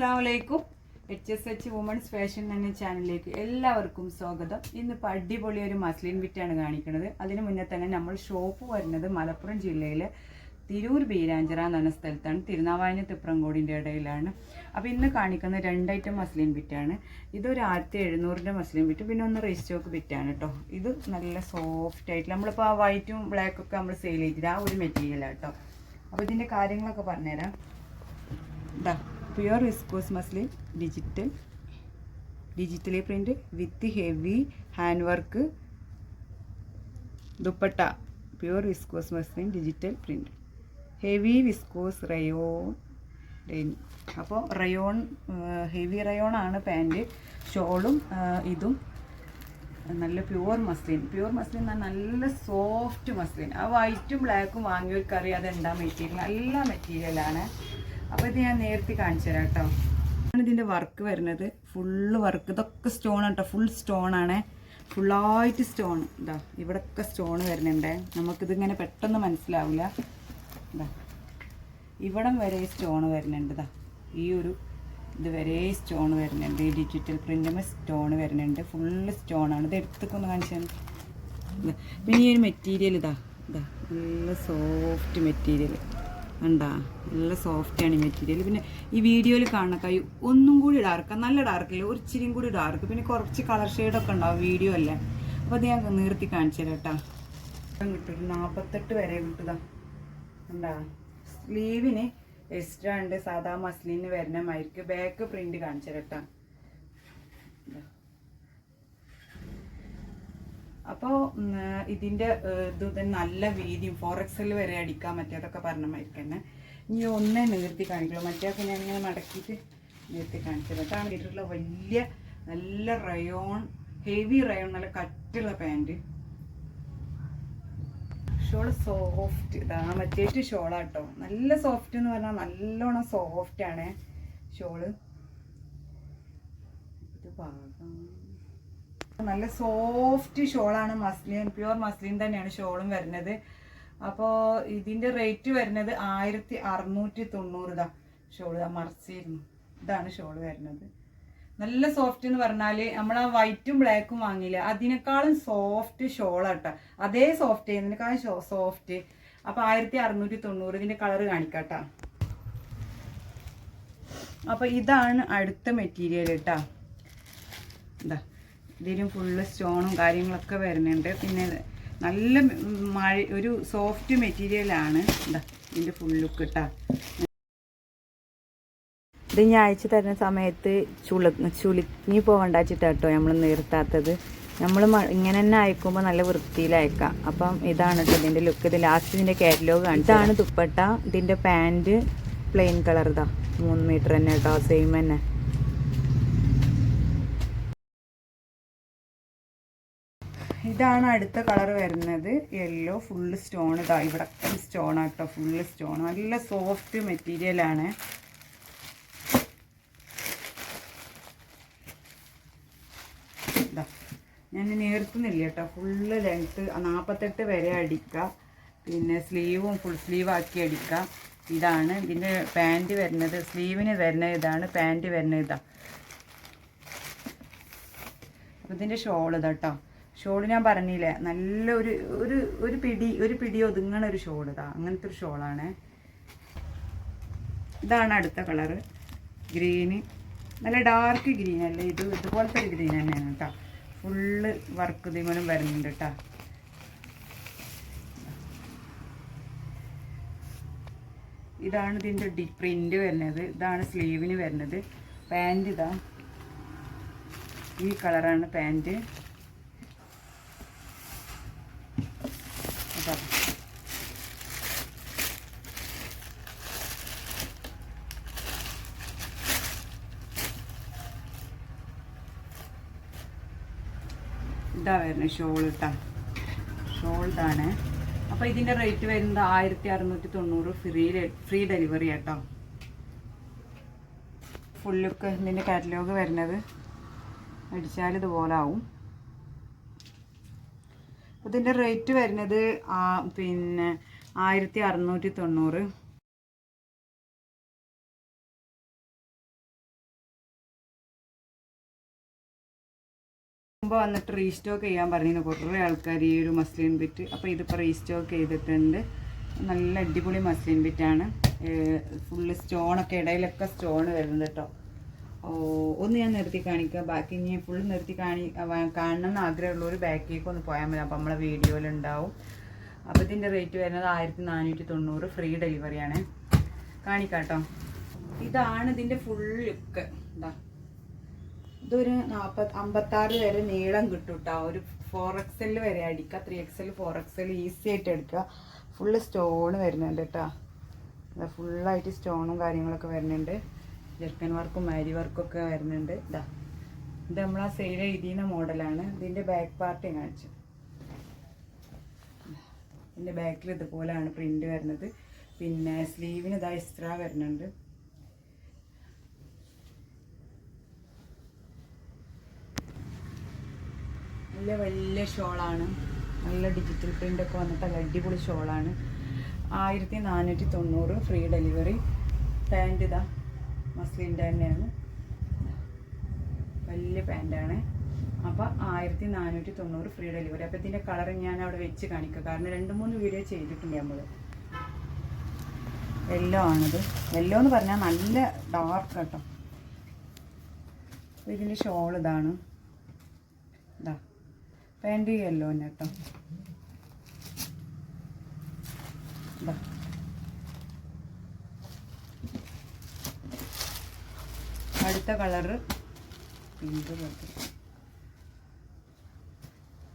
അസ്സാം വലൈക്കും H S H women's fashion എന്ന ചാനലിലേക്ക് എല്ലാവർക്കും സ്വാഗതം. ഇന്ന് ഇന്നിപ്പോൾ അടിപൊളി ഒരു മസ്ലിൻ വിറ്റാണ് കാണിക്കുന്നത് അതിന് മുന്നേ തന്നെ നമ്മൾ ഷോപ്പ് വരുന്നത് മലപ്പുറം ജില്ലയിലെ തിരൂർ ബീരാഞ്ചറ എന്ന സ്ഥലത്താണ്. തിരുനാവായന തിപ്രംകോടിന്റെ ഇടയിലാണ്. അപ്പോൾ ഇന്ന് കാണിക്കുന്ന രണ്ട് ഐറ്റം മസ്ലിൻ ബിറ്റാണ് ഇതൊരു ആയിരത്തി എഴുന്നൂറിന്റെ മസ്ലിൻ ബിറ്റ് പിന്നെ ഒന്ന് റെജിസ്റ്റോക്ക് ബിറ്റാണ് കേട്ടോ ഇത് നല്ല സോഫ്റ്റ് ആയിട്ട് നമ്മളിപ്പോൾ ആ വൈറ്റും ബ്ലാക്കും ഒക്കെ നമ്മൾ സെയിൽ ചെയ്തിട്ട് ആ ഒരു മെറ്റീരിയലാണ് കേട്ടോ അപ്പോൾ ഇതിന്റെ കാര്യങ്ങളൊക്കെ പറഞ്ഞുതരാം. ഇതാ pure viscose muslin digital digitally print with heavy hand work dupatta pure viscose muslin digital print heavy viscose rayon അപ്പോൾ റയോൺ ഹെവി റയോൺ ആണ് പാന്റ് ഷോളും ഇതും നല്ല പ്യുവർ മസ്ലിൻ പ്യുവർ മസ്ലിൻ എന്നാൽ നല്ല സോഫ്റ്റ് മസ്ലിൻ ആ വൈറ്റും ബ്ലാക്കും വാങ്ങിയവർക്കറിയാതെ എന്താ മെറ്റീരിയൽ നല്ല മെറ്റീരിയലാണ് അപ്പോൾ ഇത് ഞാൻ നേരത്തെ കാണിച്ചു തരാം കേട്ടോ. ആണ് ഇതിന്റെ വർക്ക് വരുന്നത്. ഫുള്ള് വർക്ക് ഇതൊക്കെ സ്റ്റോൺ കേട്ടോ ഫുൾ സ്റ്റോൺ ആണ്. ഫുള്ളായിട്ട് സ്റ്റോൺ ഇതാ ഇവിടെയൊക്കെ സ്റ്റോൺ വരുന്നുണ്ട്. നമുക്കിതിങ്ങനെ പെട്ടെന്ന് മനസ്സിലാവില്ല ഇതാ ഇവിടം വരെ സ്റ്റോൺ വരുന്നുണ്ട്. ഇതാ ഈ ഒരു ഇത് വരെ സ്റ്റോൺ വരുന്നുണ്ട്. ഈ ഡിജിറ്റൽ പ്രിന്റുമ്പോൾ സ്റ്റോൺ വരുന്നുണ്ട്. ഫുള്ള് സ്റ്റോൺ ആണ്. ഇത് എടുത്തൊക്കെ കാണിച്ചാൽ പിന്നെ ഈ ഒരു മെറ്റീരിയൽ ഇതാ. ഇതാ നല്ല സോഫ്റ്റ് മെറ്റീരിയൽ കണ്ടാ? നല്ല സോഫ്റ്റാണ് ഈ മെറ്റീരിയൽ പിന്നെ ഈ വീഡിയോയിൽ കാണുന്ന കൈ ഒന്നും കൂടി ഡാർക്ക് നല്ല ഡാർക്കില്ല ഒരു ഇച്ചിരിയും കൂടി ഡാർക്ക് പിന്നെ കുറച്ച് കളർ ഷെയ്ഡൊക്കെ ഉണ്ടാവും വീഡിയോ അല്ലേ? അപ്പോൾ അത് ഞാൻ നിർത്തി കാണിച്ചു കേട്ടോ കിട്ടും നാൽപ്പത്തെട്ട് വരെ കിട്ടുക എന്താ സ്ലീവിന് എക്സ്ട്രാ ഉണ്ട്. സാധാ മസ്ലിന് വരുന്ന മൈക്ക് ബാക്ക് പ്രിന്റ് കാണിച്ചു കേട്ടോ അപ്പോൾ ഇതിന്റെ ഇത് തന്നെ നല്ല വീതിയും ഫോർ എക്സൽ വരെ അടിക്കാൻ പറ്റിയതൊക്കെ പറഞ്ഞ മാതിരി തന്നെ ഇനി ഒന്നേ നിർത്തി കാണിക്കുള്ളൂ. മറ്റേയൊക്കെ ഞാൻ ഇങ്ങനെ മടക്കിയിട്ട് നിർത്തി കാണിച്ചത്. അതാണ് വീട്ടിലുള്ള വലിയ നല്ല റയോൺ ഹെവി റയോൺ നല്ല കട്ടുള്ള പാന്റ് ഷോൾ സോഫ്റ്റ് ഇതാ മറ്റേറ്റ് ഷോളാട്ടോ. നല്ല സോഫ്റ്റ് എന്ന് പറഞ്ഞാൽ നല്ലോണം സോഫ്റ്റ് ആണ്. ഷോൾ. ഇത് പാകം നല്ല സോഫ്റ്റ് ഷോളാണ് മസ്ലിൻ പ്യുവർ മസ്ലിൻ തന്നെയാണ് ഷോളും വരുന്നത്. അപ്പോൾ ഇതിന്റെ റേറ്റ് വരുന്നത് ആയിരത്തി അറുന്നൂറ്റി തൊണ്ണൂറ് ഇതാ ഷോൾ. മറച്ചിരുന്നു. ഇതാണ് ഷോൾ വരുന്നത്. നല്ല സോഫ്റ്റ് എന്ന് പറഞ്ഞാൽ നമ്മൾ ആ വൈറ്റും ബ്ലാക്കും വാങ്ങിയില്ല അതിനേക്കാളും സോഫ്റ്റ് ഷോളാട്ടോ. അതേ സോഫ്റ്റ് ചെയ്യുന്നതിനേക്കാളും സോഫ്റ്റ് അപ്പോൾ ആയിരത്തി അറുന്നൂറ്റി തൊണ്ണൂറ് ഇതിന്റെ കളർ കാണിക്കാട്ടാ. അപ്പോൾ ഇതാണ് അടുത്ത മെറ്റീരിയൽ കേട്ടോ എന്താ ഇതിനും ഫുള്ള് സ്റ്റോണും കാര്യങ്ങളൊക്കെ വരുന്നുണ്ട്. പിന്നെ നല്ല മഴ ഒരു സോഫ്റ്റ് മെറ്റീരിയലാണ് എന്താ ഇതിന്റെ ഫുൾ ലുക്ക് കേട്ടാ ഇത് ഞാൻ അയച്ചു തരുന്ന സമയത്ത് ചുള ചുളുങ്ങി പോകണ്ടാച്ചിട്ടാട്ടോ നമ്മൾ നിർത്താത്തത്. നമ്മൾ ഇങ്ങനെ തന്നെ അയക്കുമ്പോൾ നല്ല വൃത്തിയിൽ അയക്കാം. അപ്പം ഇതാണ് കേട്ടോ ഇതിന്റെ ലുക്ക് ഇത് ലാസ്റ്റ് ഇതിന്റെ കാറ്റലോഗ് ആണ്. ഇതാണ് ദുപ്പട്ട. ഇതിന്റെ പാന്റ് പ്ലെയിൻ കളർ ഇതാ. മൂന്ന് മീറ്റർ തന്നെ കേട്ടോ സെയിം തന്നെ. ഇതാണ് അടുത്ത കളർ വരുന്നത്. യെല്ലോ ഫുള്ള് സ്റ്റോൺ ഇതാ ഇവിടെ സ്റ്റോൺ ആട്ടോ. ഫുള്ള് സ്റ്റോൺ നല്ല സോഫ്റ്റ് മെറ്റീരിയലാണ് ഞാൻ നേർത്തുന്നില്ല കേട്ടോ. ഫുള്ള് ലെങ്ത്ത് നാൽപ്പത്തെട്ട് വരെ അടിക്കുക പിന്നെ സ്ലീവും ഫുൾ സ്ലീവ് ആക്കി അടിക്കുക ഇതാണ് ഇതിന്റെ പാന്റ് വരുന്നത്. സ്ലീവിന് വരുന്ന ഇതാണ് പാന്റ് വരുന്നത്. ഇതാ. അപ്പോൾ ഇതിന്റെ ഷോൾ ഇതാ കേട്ടോ ഷോൾ ഞാൻ പറഞ്ഞില്ലേ നല്ല ഒരു ഒരു ഒരു പിടി ഒരു പിടി ഒതുങ്ങണ ഒരു ഷോൾ ഇതാ അങ്ങനത്തെ ഒരു ഷോളാണ്. ഇതാണ് അടുത്ത കളറ് ഗ്രീന്. നല്ല ഡാർക്ക് ഗ്രീൻ അല്ലേ ഇത് ഇതുപോലത്തെ ഒരു ഗ്രീൻ തന്നെയാണ് കേട്ടോ. ഫുള്ള് വർക്ക് ഇതിമലും വരുന്നുണ്ട് കേട്ടോ. ഇതാണ് ഇതിന്റെ ഡി പ്രിന്റ് വരുന്നത് ഇതാണ് സ്ലീവിന് വരുന്നത്. പാന്റ് ഇതാ. ഈ കളറാണ് പാന്റ് അതാ ഇതാ വരുന്നത് ഷോൾ ഇട്ടാ. ഷോൾ ഇതാണ് അപ്പോൾ ഇതിന്റെ റേറ്റ് വരുന്നത് ആയിരത്തി അറുന്നൂറ്റി തൊണ്ണൂറ് ഫ്രീ ഫ്രീ ഡെലിവറി കേട്ടോ ഫുൾ ഇതിന്റെ കാറ്റലോഗ് വരുന്നത് അടിച്ചാൽ ഇതുപോലെ ആവും. ഇതിന്റെ റേറ്റ് വരുന്നത് പിന്നെ ആയിരത്തി അറുന്നൂറ്റി തൊണ്ണൂറ് മുമ്പ് വന്നിട്ട് റീസ്റ്റോക്ക് ചെയ്യാൻ പറഞ്ഞിരുന്നു. കുറേ ആൾക്കാർ ഈ ഒരു മസ്ലിൻ ബിറ്റ് അപ്പോൾ ഇതിപ്പോൾ റീസ്റ്റോക്ക് ചെയ്തിട്ടുണ്ട്. നല്ല അടിപൊളി മസ്ലിൻ ബിറ്റാണ് ഫുള്ള് സ്റ്റോണൊക്കെ ഇടയിലൊക്കെ സ്റ്റോൺ വരുന്നുണ്ട് കേട്ടോ ഓ ഒന്ന് ഞാൻ നിർത്തി കാണിക്കാം. ബാക്കി ഇനി ഫുൾ നിർത്തി കാണി കാണണം എന്ന് ആഗ്രഹമുള്ളവർ ബാക്കിലേക്ക് ഒന്ന് പോയാൽ മതി. അപ്പോൾ നമ്മളെ വീഡിയോയിലുണ്ടാവും അപ്പോൾ ഇതിന്റെ റേറ്റ് വരുന്നത് ആയിരത്തി നാനൂറ്റി തൊണ്ണൂറ് ഫ്രീ ഡെലിവറിയാണ് കാണിക്കാട്ടോ ഇതാണ് ഇതിന്റെ ഫുൾ ലുക്ക് ഇതാ ഇതൊരു നാൽപ്പത് അമ്പത്താറ് വരെ നീളം കിട്ടും കേട്ടോ ഒരു ഫോർ എക്സൽ വരെ അടിക്കുക three XL four XL easy ആയിട്ട് എടുക്കുക. ഫുള്ള് സ്റ്റോൺ വരുന്നുണ്ട് കേട്ടോ ഫുള്ളായിട്ട് സ്റ്റോണും കാര്യങ്ങളൊക്കെ വരുന്നുണ്ട്. ജെർക്കൻ വർക്കും മാരി വർക്കും ഒക്കെ വരുന്നുണ്ട്. ഇതാ. ഇത് നമ്മൾ ആ സെയിൽ എഴുതിയുന്ന മോഡലാണ് ഇതിന്റെ ബാക്ക് പാർട്ട് കാണിച്ചു. ഇതിന്റെ ബാക്കിൽ ഇതുപോലെയാണ് പ്രിന്റ് വരുന്നത്. പിന്നെ സ്ലീവിന് ഇതാ എക്സ്ട്രാ വരുന്നുണ്ട്. നല്ല വലിയ ഷോളാണ്. നല്ല ഡിജിറ്റൽ പ്രിന്റ് ഒക്കെ വന്നിട്ട് നല്ല അടിപൊളി ഷോളാണ്. ആയിരത്തി നാനൂറ്റി തൊണ്ണൂറ് ഫ്രീ ഡെലിവറി പാന്റ് ഇതാ മസ്ലിന്റെ തന്നെയാണ് വലിയ പാന്റാണ് അപ്പോൾ ആയിരത്തി നാനൂറ്റി തൊണ്ണൂറ് ഫ്രീ ഡെലിവറി അപ്പോൾ ഇതിന്റെ കളർ ഞാൻ അവിടെ വെച്ച് കാണിക്കാം. കാരണം രണ്ട് മൂന്ന് വീഡിയോ ചെയ്തിട്ടുണ്ട് നമ്മൾ യെല്ലോ ആണിത്. യെല്ലോ എന്ന് പറഞ്ഞാൽ നല്ല ഡാർക്ക് കേട്ടോ ഇതിന്റെ ഷോൾ ഇതാണ്. ഇതാ. പാന്റ് യെല്ലോ തന്നെ കേട്ടോ അടുത്ത കളറ് പിങ്ക് പോലത്തെ